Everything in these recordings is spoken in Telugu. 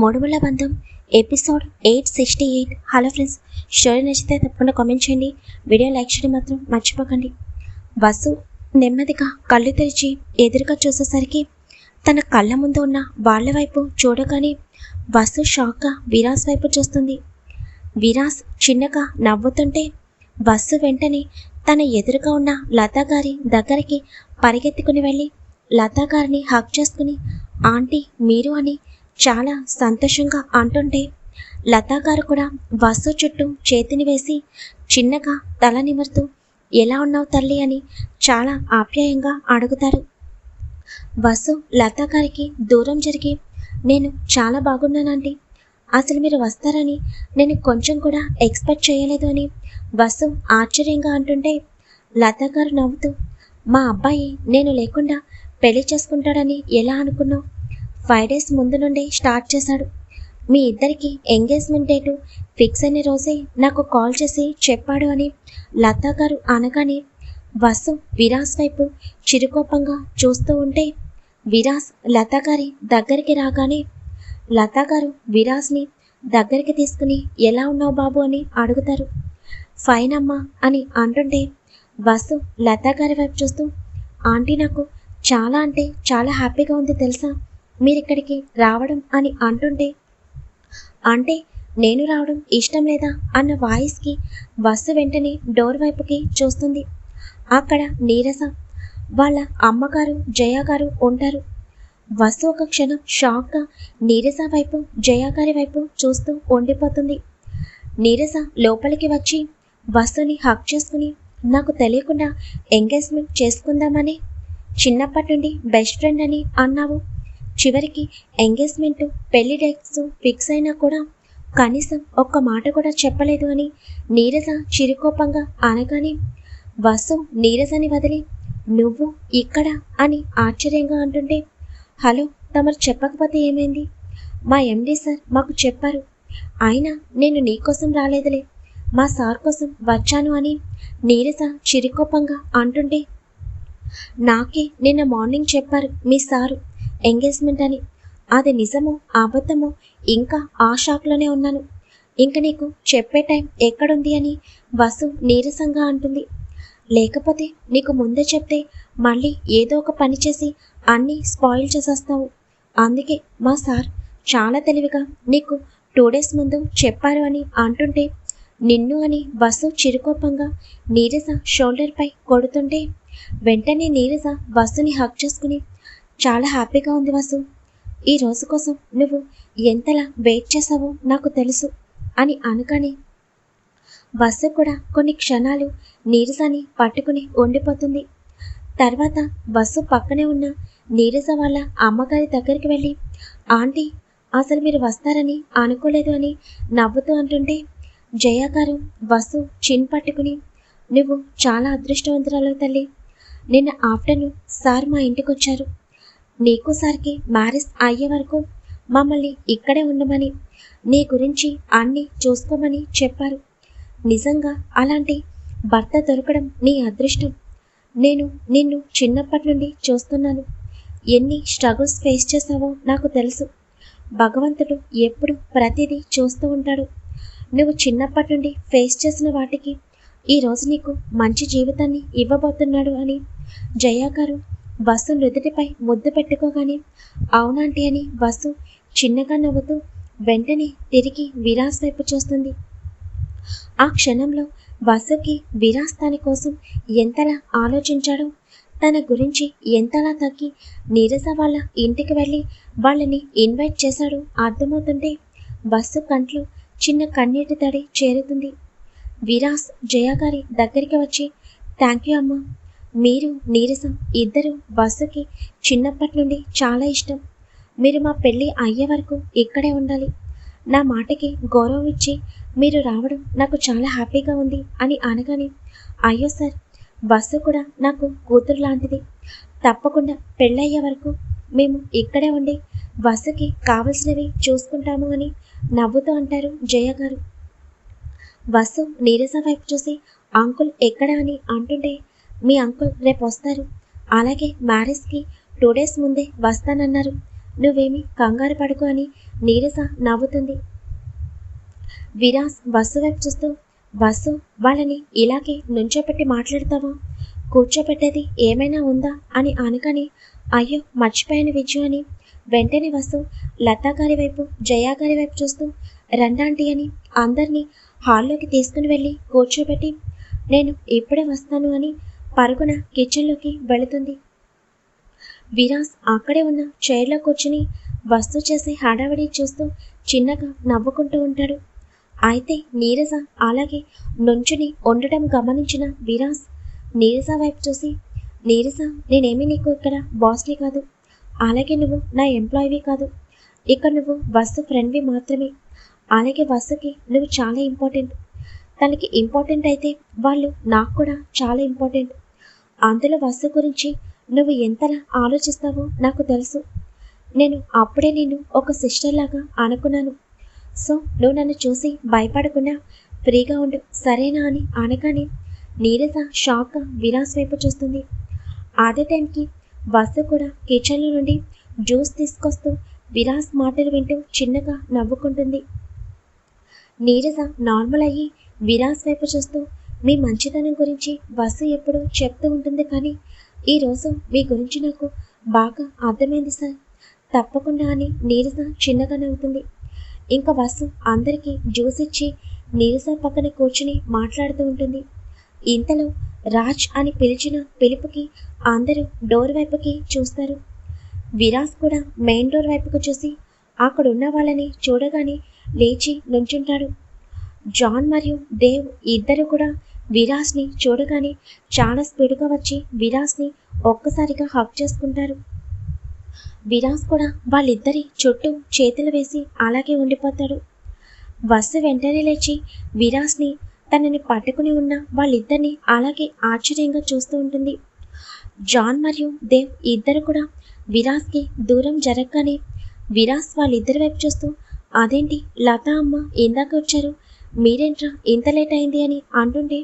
మూడుముల బంధం episode eight sixty eight. Hello friends story నచ్చితే తప్పకుండా కామెంట్ చేయండి. వీడియో లైక్ చేయడం మాత్రం మర్చిపోకండి. వసు నెమ్మదిగా కళ్ళు తెరిచి ఎదురుగా చూసేసరికి తన కళ్ళ ముందు ఉన్న వాళ్ళ వైపు చూడగానే వసు షాక్గా విరాస్ వైపు చూస్తుంది. విరాస్ చిన్నగా నవ్వుతుంటే వసు వెంటనే తన ఎదురుగా ఉన్న లతా గారి దగ్గరికి పరిగెత్తుకుని వెళ్ళి లతా గారిని హక్ చేసుకుని ఆంటీ మీరు అని చాలా సంతోషంగా అంటుంటే లతా గారు కూడా వసు చుట్టూ చేతిని వేసి చిన్నగా తల నిమురుతూ ఎలా ఉన్నావు తల్లి? అని చాలా ఆప్యాయంగా అడుగుతారు. వసు లతా గారికి దూరం జరిగి నేను చాలా బాగున్నానండి. అసలు మీరు వస్తారని నేను కొంచెం కూడా ఎక్స్పెక్ట్ చేయలేదు అని వసు ఆశ్చర్యంగా అంటుంటే లతా గారు నవ్వుతూ మా అబ్బాయి నేను లేకుండా పెళ్ళి చేసుకుంటాడని ఎలా అనుకున్నావు? ఫైవ్ డేస్ ముందు నుండి స్టార్ట్ చేశాడు. మీ ఇద్దరికి ఎంగేజ్మెంట్ డేటు ఫిక్స్ అయిన రోజే నాకు కాల్ చేసి చెప్పాడు అని లతా గారు అనగానే వసు విరాస్ వైపు చిరుకోపంగా చూస్తూ ఉంటే విరాస్ లతా గారి దగ్గరికి రాగానే లతా గారు విరాస్ని దగ్గరికి తీసుకుని ఎలా ఉన్నావు బాబు అని అడుగుతారు. ఫైన్ అమ్మా అని అంటుంటే వసు లతా గారి వైపు చూస్తూ ఆంటీ నాకు చాలా అంటే చాలా హ్యాపీగా ఉంది తెలుసా? మీరిక్కడికి రావడం అని అంటుంటే అంటే నేను రావడం ఇష్టం లేదా అన్న వాయిస్కి బస్సు వెంటనే డోర్ వైపుకి చూస్తుంది. అక్కడ నీరస వాళ్ళ అమ్మగారు జయ గారు ఉంటారు. వసు ఒక క్షణం షాక్గా నీరస వైపు జయ గారి వైపు చూస్తూ ఉండిపోతుంది. నీరస లోపలికి వచ్చి వసుని హక్ చేసుకుని నాకు తెలియకుండా ఎంగేజ్మెంట్ చేసుకుందామని చిన్నప్పటి నుండి బెస్ట్ ఫ్రెండ్ అని అన్నావు. చివరికి ఎంగేజ్మెంట్ పెళ్ళి డేట్స్ ఫిక్స్ అయినా కూడా కనీసం ఒక్క మాట కూడా చెప్పలేదు అని నీరజ చిరుకోపంగా అనగానే వసు నీరజని వదిలి నువ్వు ఇక్కడ అని ఆశ్చర్యంగా అంటుంటే హలో తమరు చెప్పకపోతే ఏమైంది? మా ఎండీ సార్ మాకు చెప్పారు. అయినా నేను నీకోసం రాలేదులే. మా సార్ కోసం వచ్చాను అని నీరజ చిరుకోపంగా అంటుంటే నాకే నిన్న మార్నింగ్ చెప్పారు మీ సారు. ఎంగేజ్మెంట్ అని. అది నిజమో అబద్ధమో ఇంకా ఆ షాక్లోనే ఉన్నాను. ఇంక నీకు చెప్పే టైం ఎక్కడుంది అని వసు నీరసంగా అంటుంది. లేకపోతే నీకు ముందే చెప్తే మళ్ళీ ఏదో ఒక పని చేసి అన్నీ స్పాయిల్ చేసేస్తావు. అందుకే మా సార్ చాలా తెలివిగా నీకు టూ డేస్ ముందు చెప్పారు అని అంటుంటే నిన్ను అని వసు చిరుకోపంగా నీరజ షోల్డర్పై కొడుతుంటే వెంటనే నీరజ వసుని హక్ చేసుకుని చాలా హ్యాపీగా ఉంది వాసు. ఈ రోజు కోసం నువ్వు ఎంతలా వెయిట్ చేసావో నాకు తెలుసు అని అనగానే వసు కూడా కొన్ని క్షణాలు నీరసాన్ని పట్టుకుని ఉండిపోతుంది. తర్వాత బస్సు పక్కనే ఉన్న నీరస వాళ్ళ అమ్మగారి దగ్గరికి వెళ్ళి ఆంటీ అసలు మీరు వస్తారని అనుకోలేదు అని నవ్వుతూ అంటుంటే జయ గారు వసు చిన్ పట్టుకుని నువ్వు చాలా అదృష్టవంతురాలు తల్లి. నిన్న ఆఫ్టర్నూన్ సార్ మా ఇంటికి వచ్చారు నీకు సార్కి మ్యారేజ్ అయ్యే వరకు మమ్మల్ని ఇక్కడే ఉండమని నీ గురించి అన్నీ చూసుకోమని చెప్పారు. నిజంగా అలాంటి భర్త దొరకడం నీ అదృష్టం. నేను నిన్ను చిన్నప్పటి నుండి చూస్తున్నాను. ఎన్ని స్ట్రగుల్స్ ఫేస్ చేసావో నాకు తెలుసు. భగవంతుడు ఎప్పుడు ప్రతిదీ చూస్తూ ఉంటాడు. నువ్వు చిన్నప్పటి నుండి ఫేస్ చేసిన వాటికి ఈరోజు నీకు మంచి జీవితాన్ని ఇవ్వబోతున్నాడు అని జయా గారు వసు నుదుటిపై ముద్దు పెట్టుకోగానే అవునాంటి అని వసు చిన్నగా నవ్వుతూ వెంటనే తిరిగి విరాస్ వైపు చూస్తుంది. ఆ క్షణంలో వసుకి విరాస్ తన కోసం ఎంతలా ఆలోచించాడో తన గురించి ఎంతలా తగ్గి నీరజ వాళ్ళ ఇంటికి వెళ్ళి వాళ్ళని ఇన్వైట్ చేశాడు అర్థమవుతుంటే బస్సు కంట్లో చిన్న కన్నీటి తడి చేరుతుంది. విరాస్ జయ గారి దగ్గరికి వచ్చి థ్యాంక్ యూ అమ్మా. మీరు నీరసం ఇద్దరు బస్సుకి చిన్నప్పటి నుండి చాలా ఇష్టం. మీరు మా పెళ్ళి అయ్యే వరకు ఇక్కడే ఉండాలి. నా మాటకి గౌరవం ఇచ్చి మీరు రావడం నాకు చాలా హ్యాపీగా ఉంది అని అనగానే అయ్యో సార్ బస్సు కూడా నాకు కూతురు లాంటిది. తప్పకుండా పెళ్ళయ్యే వరకు మేము ఇక్కడే ఉండి బస్సుకి కావలసినవి చూసుకుంటాము అని నవ్వుతూ అంటారు జయ గారు. బస్సు నీరస వైపు చూసి అంకుల్ ఎక్కడ అని అంటుంటే మీ అంకుల్ రేపు వస్తారు. అలాగే మ్యారేజ్కి టూ డేస్ ముందే వస్తానన్నారు. నువ్వేమి కంగారు పడుకో అని నీరస నవ్వుతుంది. విరాస్ బస్సు వైపు చూస్తూ బస్సు వాళ్ళని ఇలాగే నుంచోపెట్టి మాట్లాడతావా? కూర్చోపెట్టేది ఏమైనా ఉందా? అని అనకని అయ్యో మర్చిపోయాను విజు అని వెంటనే వస్తూ లతా గారి వైపు జయా గారి వైపు చూస్తూ రండాంటి అని అందరినీ హాల్లోకి తీసుకుని వెళ్ళి కూర్చోబెట్టి నేను ఇప్పుడే వస్తాను అని పరుగున కిచెన్లోకి వెళుతుంది. విరాస్ అక్కడే ఉన్న చైర్లో కూర్చుని వస్తు చేసే హడావిడి చూస్తూ చిన్నగా నవ్వుకుంటూ ఉంటాడు. అయితే నీరజ అలాగే నుంచుని ఉండటం గమనించిన విరాస్ నీరజ వైపు చూసి నీరజ నేనేమి నీకు ఇక్కడ బాస్ని కాదు. అలాగే నువ్వు నా ఎంప్లాయీవి కాదు. ఇక్కడ నువ్వు వస్తు ఫ్రెండ్వి మాత్రమే. అలాగే వస్తుకి నువ్వు చాలా ఇంపార్టెంట్. తనకి ఇంపార్టెంట్ అయితే వాళ్ళు నాకు కూడా చాలా ఇంపార్టెంట్. అందులో వస్తు గురించి నువ్వు ఎంతలా ఆలోచిస్తావో నాకు తెలుసు. నేను అప్పుడే నేను ఒక సిస్టర్ లాగా అనుకున్నాను. సో నువ్వు నన్ను చూసి భయపడకుండా ఫ్రీగా ఉండు. సరేనా అని అనగానే నీరజ షాక్గా విరాస్ వైపు చూస్తుంది. అదే టైంకి వసు కూడా కిచెన్లో నుండి జ్యూస్ తీసుకొస్తూ విరాస్ మాటలు వింటూ చిన్నగా నవ్వుకుంటుంది. నీరజ నార్మల్ అయ్యి విరాస్ వైపు చూస్తూ మీ మంచితనం గురించి బస్సు ఎప్పుడు చెప్తూ ఉంటుంది కానీ ఈరోజు మీ గురించి నాకు బాగా అర్థమైంది సార్. తప్పకుండా అని నీరస చిన్నగా నవ్వుతుంది. ఇంకా బస్సు అందరికీ జ్యూస్ ఇచ్చి నీరస పక్కన కూర్చుని మాట్లాడుతూ ఉంటుంది. ఇంతలో రాజ్ అని పిలిచిన పిలుపుకి అందరూ డోర్ వైపుకి చూస్తారు. విరాజ్ కూడా మెయిన్ డోర్ వైపుకు చూసి అక్కడ ఉన్న వాళ్ళని చూడగానే లేచి నుంచుంటాడు. జాన్ మరియు దేవ్ ఇద్దరు కూడా విరాజ్ని చూడగానే చాలా స్పీడ్గా వచ్చి విరాస్ని ఒక్కసారిగా హక్ చేసుకుంటారు. విరాస్ కూడా వాళ్ళిద్దరి చుట్టూ చేతులు వేసి అలాగే ఉండిపోతాడు. వసు వెంటనే లేచి విరాజ్ని తనని పట్టుకుని ఉన్న వాళ్ళిద్దరిని అలాగే ఆశ్చర్యంగా చూస్తూ ఉంటుంది. జాన్ మరియు దేవ్ ఇద్దరు కూడా విరాజ్కి దూరం జరగగానే విరాజ్ వాళ్ళిద్దరి వైపు చూస్తూ అదేంటి లతా అమ్మ ఇందాక వచ్చారు? మీరేంట్రా ఇంత లేట్ అయింది అని అంటుంటే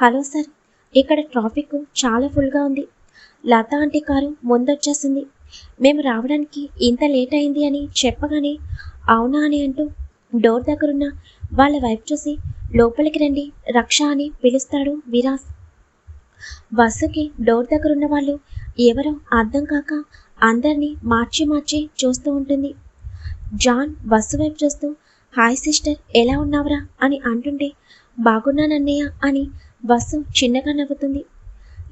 హలో సార్ ఇక్కడ ట్రాఫిక్ చాలా ఫుల్గా ఉంది. లతా ఆంటీ కారు ముందొచ్చేసింది. మేము రావడానికి ఇంత లేట్ అయింది అని చెప్పగానే అవునా అని అంటూ డోర్ దగ్గరున్న వాళ్ళ వైపు చూసి లోపలికి రండి రక్ష అని పిలుస్తాడు విరాస్. బస్సుకి డోర్ దగ్గర ఉన్న వాళ్ళు ఎవరో అర్థం కాక అందరినీ మార్చి మార్చి చూస్తూ ఉంటుంది. జాన్ బస్సు వైపు చూస్తూ హాయ్ సిస్టర్ ఎలా ఉన్నావురా? అని అంటుంటే బాగున్నానన్నయ్య అని బస్సు చిన్నగా నవ్వుతుంది.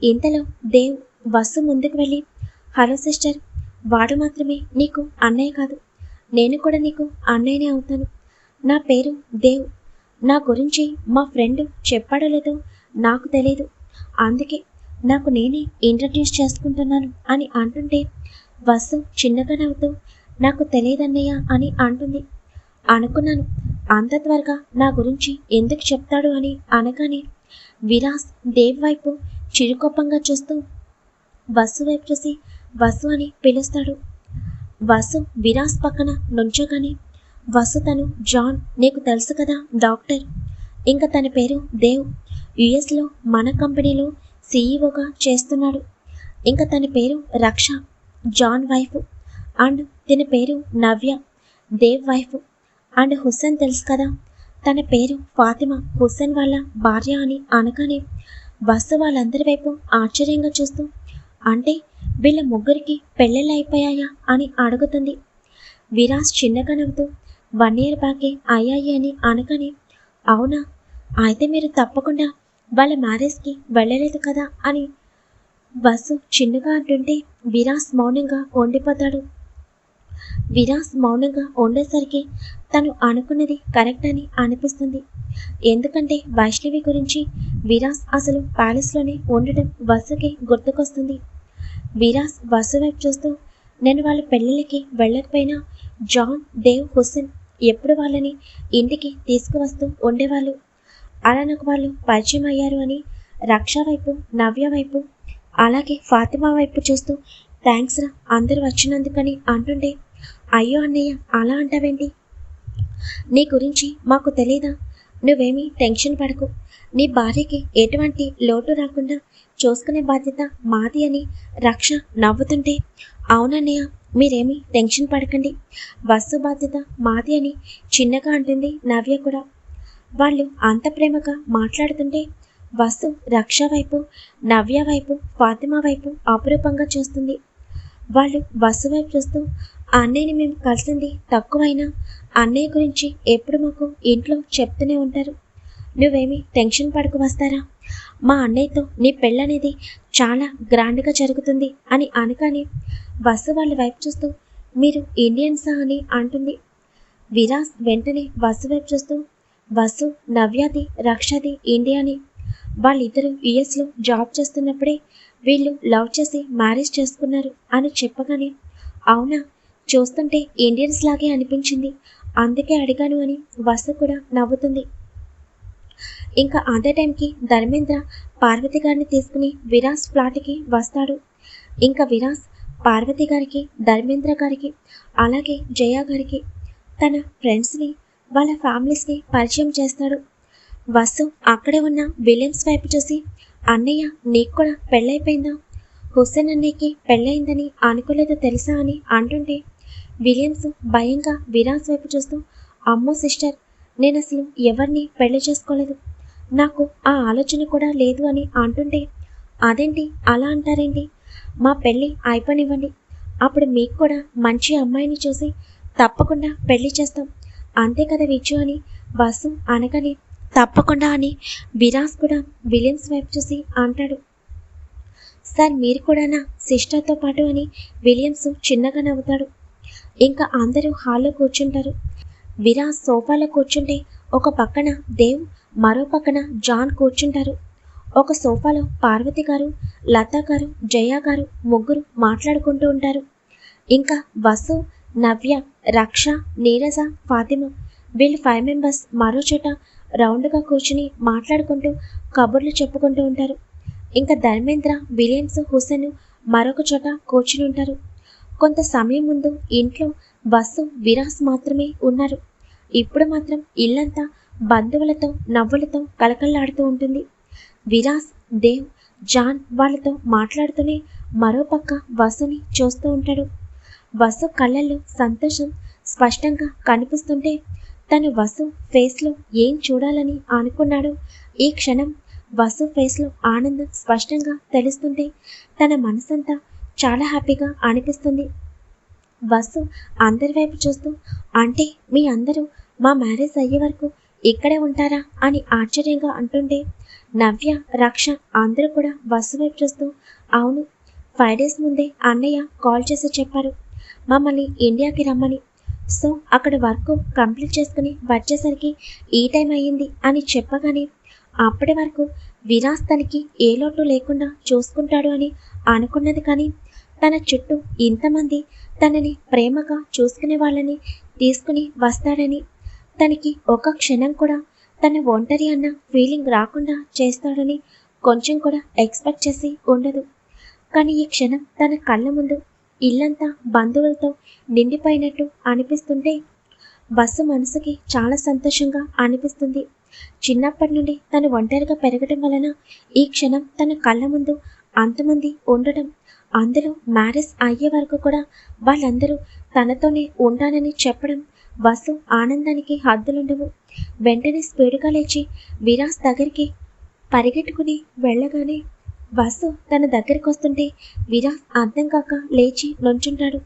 ఇంతలో దేవ్ బస్సు ముందుకు వెళ్ళి హలో సిస్టర్ వాడు మాత్రమే నీకు అన్నయ్య కాదు. నేను కూడా నీకు అన్నయ్యనే అవుతాను. నా పేరు దేవ్. నా గురించి మా ఫ్రెండ్ చెప్పాడో లేదో నాకు తెలియదు అందుకే నాకు నేనే ఇంట్రడ్యూస్ చేసుకుంటున్నాను అని అంటుంటే వసు చిన్నగా నవ్వుతూ నాకు తెలియదన్నయ్య అని అంటుంది. అనుకున్నాను. అంత త్వరగా నా గురించి ఎందుకు చెప్తాడు అని అనగానే విరాస్ దేవ్ వైపు చిరుకోపంగా చూస్తూ వసు వైపు చూసి వసు అని పిలుస్తాడు. వసు విరాస్ పక్కన నుంచోగానే వసు తను జాన్ నీకు తెలుసు కదా డాక్టర్? ఇంకా తన పేరు దేవ్. యుఎస్లో మన కంపెనీలో సీఈఓగా చేస్తున్నాడు. ఇంకా తన పేరు రక్ష జాన్ వైఫ్ అండ్ తన పేరు నవ్య దేవ్ వైఫ్ అండ్ హుస్సేన్ తెలుసు కదా? తన పేరు ఫాతిమా. హుస్సేన్ వాళ్ళ భార్య అని అనగానే బస్సు వాళ్ళందరి వైపు ఆశ్చర్యంగా చూస్తూ అంటే వీళ్ళ ముగ్గురికి పెళ్ళిళ్ళు అయిపోయాయా అని అడుగుతుంది. విరాజ్ చిన్నగా నవ్వుతూ వన్ ఇయర్ బ్యాకే అయ్యాయి అని అనగానే అవునా? అయితే మీరు తప్పకుండా వాళ్ళ మ్యారేజ్కి వెళ్ళలేదు కదా అని బస్సు చిన్నగా అంటుంటే విరాస్ మౌనంగా ఉండిపోతాడు. విరాస్ మౌనంగా ఉండేసరికి తను అనుకున్నది కరెక్ట్ అని అనిపిస్తుంది. ఎందుకంటే వైష్ణవి గురించి విరాస్ అసలు ప్యాలెస్లోనే ఉండడం వసుకి గుర్తుకొస్తుంది. విరాస్ వసు వైపు చూస్తూ నేను వాళ్ళ పెళ్ళిళ్ళకి వెళ్ళకపోయినా జాన్ దేవ్ హుస్సేన్ ఎప్పుడు వాళ్ళని ఇంటికి తీసుకువస్తూ ఉండేవాళ్ళు. అలా నాకు వాళ్ళు పరిచయం అయ్యారు అని రక్ష వైపు నవ్య వైపు అలాగే ఫాతిమా వైపు చూస్తూ థ్యాంక్స్ రా అందరూ వచ్చినందుకని అంటుండే అయ్యో అన్నయ్య అలా అంటావేంటి? నీ గురించి మాకు తెలీదా? నువ్వేమీ టెన్షన్ పడకు. నీ భార్యకి ఎటువంటి లోటు రాకుండా చూసుకునే బాధ్యత మాది అని రక్ష నవ్వుతుంటే. అవునన్నయ్య మీరేమీ టెన్షన్ పడకండి. వస్తు బాధ్యత మాది అని చిన్నగా అంటుంది నవ్య కూడా. వాళ్ళు అంత ప్రేమగా మాట్లాడుతుంటే వస్తు రక్ష వైపు నవ్య వైపు ఫాతిమా వైపు అపురూపంగా చూస్తుంది. వాళ్ళు బస్సు వైపు చూస్తూ అన్నయ్యని మేము కలిసింది తక్కువైనా అన్నయ్య గురించి ఎప్పుడు మాకు ఇంట్లో చెప్తూనే ఉంటారు. నువ్వేమి టెన్షన్ పడుకు వస్తారా? మా అన్నయ్యతో నీ పెళ్ళనేది చాలా గ్రాండ్గా జరుగుతుంది అని అనగానే బస్సు వాళ్ళ వైపు చూస్తూ మీరు ఇండియన్సా అని అంటుంది. విరాస్ వెంటనే బస్సు వైపు చూస్తూ బస్సు నవ్యాది రక్షది ఇండియాని వాళ్ళిద్దరూ యుఎస్లో జాబ్ చేస్తున్నప్పుడే వీళ్ళు లవ్ చేసి మ్యారేజ్ చేసుకున్నారు అని చెప్పగానే అవునా? చూస్తుంటే ఇండియన్స్ లాగే అనిపించింది. అందుకే అడిగాను అని వసు కూడా నవ్వుతుంది. ఇంకా అదే టైంకి ధర్మేంద్ర పార్వతి గారిని తీసుకుని విరాస్ ఫ్లాట్కి వస్తాడు. ఇంకా విరాస్ పార్వతి గారికి ధర్మేంద్ర గారికి అలాగే జయ గారికి తన ఫ్రెండ్స్ని వాళ్ళ ఫ్యామిలీస్ని పరిచయం చేస్తాడు. వసు అక్కడే ఉన్న విలియమ్స్ వైపు చూసి అన్నయ్య నీకు కూడా పెళ్ళైపోయిందా? హుస్సేన్ అన్నయ్యకి పెళ్ళయిందని అనుకోలేదో తెలుసా? అని అంటుంటే విలియమ్స్ భయంగా విరాస్ వైపు చూస్తూ అమ్మో సిస్టర్ నేను అసలు ఎవరిని పెళ్ళి చేసుకోలేదు? నాకు ఆ ఆలోచన కూడా లేదు అని అంటుంటే అదేంటి? అలా అంటారేంటి? మా పెళ్ళి అయిపోనివ్వండి. అప్పుడు మీకు కూడా మంచి అమ్మాయిని చూసి తప్పకుండా పెళ్ళి చేస్తాం. అంతే కదా విచ్చు అని వసు అనగానే తప్పకుండా అని విరాస్ కూడా విలియమ్స్ వైపు చూసి అంటాడు. సార్ మీరు కూడా నా సిస్టర్తో పాటు అని విలియమ్స్ చిన్నగా నవ్వుతాడు. ఇంకా అందరూ హాల్లో కూర్చుంటారు. విరాస్ సోఫాలో కూర్చుంటే ఒక పక్కన దేవ్ మరో పక్కన జాన్ కూర్చుంటారు. ఒక సోఫాలో పార్వతి గారు లతా గారు జయ గారు ముగ్గురు మాట్లాడుకుంటూ ఉంటారు. ఇంకా వసు నవ్య రక్ష నీరజ ఫాతిమ వీళ్ళు ఫైవ్ మెంబర్స్ మరో చోట రౌండ్గా కూర్చుని మాట్లాడుకుంటూ కబుర్లు చెప్పుకుంటూ ఉంటారు. ఇంకా ధర్మేంద్ర విలియమ్స్ హుసేన్ మరొక చోట కూర్చుని ఉంటారు. కొంత సమయం ముందు ఇంట్లో బస్సు విరాస్ మాత్రమే ఉన్నారు. ఇప్పుడు మాత్రం ఇల్లంతా బంధువులతో నవ్వులతో కలకల్లాడుతూ ఉంటుంది. విరాస్ దేవ్ జాన్ వాళ్ళతో మాట్లాడుతూనే మరో పక్క వసుని చూస్తూ ఉంటాడు. వసు కళ్ళల్లో సంతోషం స్పష్టంగా కనిపిస్తుంటే తను వసు ఫేస్లో ఏం చూడాలని అనుకున్నాడో ఈ క్షణం వసు ఫేస్లో ఆనందం స్పష్టంగా తెలుస్తుంటే తన మనసంతా చాలా హ్యాపీగా అనిపిస్తుంది. వసు అందరి వైపు చూస్తూ అంటే మీ అందరూ మా మ్యారేజ్ అయ్యే వరకు ఇక్కడే ఉంటారా? అని ఆశ్చర్యంగా అంటుంటే నవ్య రక్ష అందరూ కూడా వసు వైపు చూస్తూ అవును ఫైవ్ డేస్ ముందే అన్నయ్య కాల్ చేసి చెప్పారు మమ్మల్ని ఇండియాకి రమ్మని. సో అక్కడ వర్క్ కంప్లీట్ చేసుకుని వచ్చేసరికి ఈ టైం అయ్యింది అని చెప్పగానే అప్పటి వరకు విరాస్ తనకి ఏ లోటు లేకుండా చూసుకుంటాడు అని అనుకున్నది కానీ తన చుట్టూ ఇంతమంది తనని ప్రేమగా చూసుకునే వాళ్ళని తీసుకుని వస్తాడని తనకి ఒక క్షణం కూడా తన ఒంటరి అన్న ఫీలింగ్ రాకుండా చేస్తాడని కొంచెం కూడా ఎక్స్పెక్ట్ చేసి ఉండదు. కానీ ఈ క్షణం తన కళ్ళ ముందు ఇల్లంతా బంధువులతో నిండిపోయినట్టు అనిపిస్తుంటే బస్సు మనసుకి చాలా సంతోషంగా అనిపిస్తుంది. చిన్నప్పటి నుండి తను ఒంటరిగా పెరగటం వలన ఈ క్షణం తన కళ్ళ ముందు అంతమంది ఉండటం అందులో మ్యారేజ్ అయ్యే వరకు కూడా వాళ్ళందరూ తనతోనే ఉంటానని చెప్పడం వసు ఆనందానికి హద్దులుండవు. వెంటనే స్పీడ్గా లేచి విరాస్ దగ్గరికి పరిగెట్టుకుని వెళ్ళగానే వసు తన దగ్గరికి వస్తుంటే విరాస్ అర్థం కాక లేచి నుంచుంటాడు.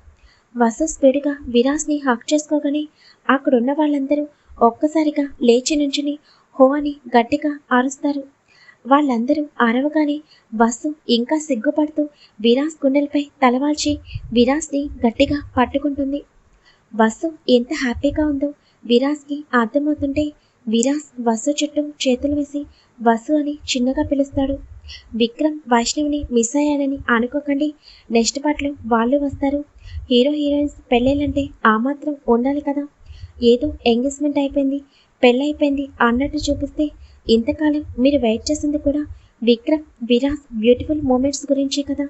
వసు స్పీడ్గా విరాస్ని హక్ చేసుకోగానే అక్కడున్న వాళ్ళందరూ ఒక్కసారిగా లేచి నుంచుని హో అని గట్టిగా అరుస్తారు. వాళ్ళందరూ అరవగానే బస్సు ఇంకా సిగ్గుపడుతూ విరాస్ గుండెలపై తలవాల్చి విరాస్ని గట్టిగా పట్టుకుంటుంది. బస్సు ఎంత హ్యాపీగా ఉందో విరాస్కి అర్థమవుతుంటే విరాస్ బస్సు చుట్టూ చేతులు వేసి బస్సు అని చిన్నగా పిలుస్తాడు. విక్రమ్ వైష్ణవిని మిస్ అయ్యానని అనుకోకండి నెక్స్ట్ పార్ట్లో వాళ్ళు వస్తారు. హీరో హీరోయిన్స్ పెళ్ళేలంటే ఆ మాత్రం ఉండాలి కదా. ఏదో ఎంగేజ్మెంట్ అయిపోయింది పెళ్ళైపోయింది అన్నట్టు చూపిస్తే ఇంతకాలం మీరు వెయిట్ చేసింది కూడా విక్రమ్ విరాస్ బ్యూటిఫుల్ మూమెంట్స్ గురించే కదా.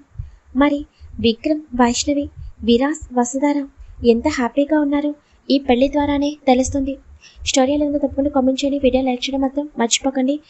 మరి విక్రమ్ వైష్ణవి విరాస్ వసుధార ఎంత హ్యాపీగా ఉన్నారో? ఈ పెళ్ళి ద్వారానే తెలుస్తుంది. స్టోరీ ఎలా ఉందో తప్పకుండా కామెంట్ చేయండి. వీడియో లైక్ చేయడం మాత్రం మర్చిపోకండి.